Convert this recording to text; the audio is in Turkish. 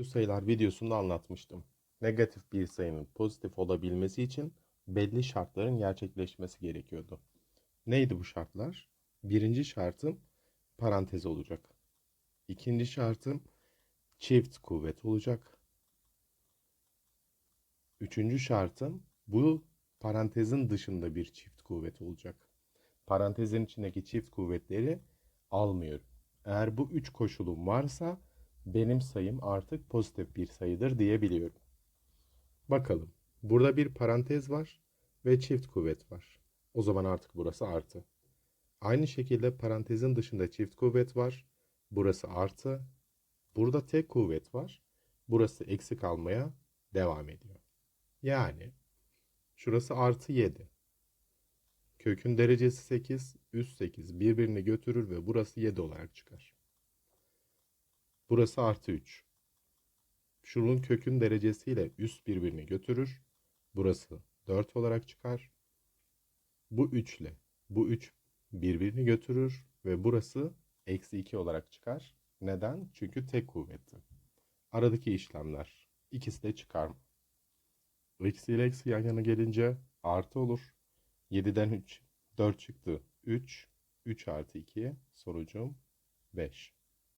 Üslü sayılar videosunda anlatmıştım. Negatif bir sayının pozitif olabilmesi için belli şartların gerçekleşmesi gerekiyordu. Neydi bu şartlar? Birinci şartım parantez olacak. İkinci şartım çift kuvvet olacak. Üçüncü şartım bu parantezin dışında bir çift kuvvet olacak. Parantezin içindeki çift kuvvetleri almıyorum. Eğer bu üç koşulum varsa benim sayım artık pozitif bir sayıdır diyebiliyorum. Bakalım. Burada bir parantez var ve çift kuvvet var. O zaman artık burası artı. Aynı şekilde parantezin dışında çift kuvvet var. Burası artı. Burada tek kuvvet var. Burası eksi kalmaya devam ediyor. Yani şurası artı 7. Kökün derecesi 8, üst 8 birbirini götürür ve burası 7 olarak çıkar. Burası artı 3. Şunun kökün derecesiyle üst birbirini götürür. Burası 4 olarak çıkar. Bu 3 ile bu 3 birbirini götürür ve burası eksi 2 olarak çıkar. Neden? Çünkü tek kuvvetli. Aradaki işlemler ikisi de çıkarma. Eksi ile eksi yan yana gelince artı olur. 7'den 3, 4 çıktı. 3, 3 artı 2 sonucum 5.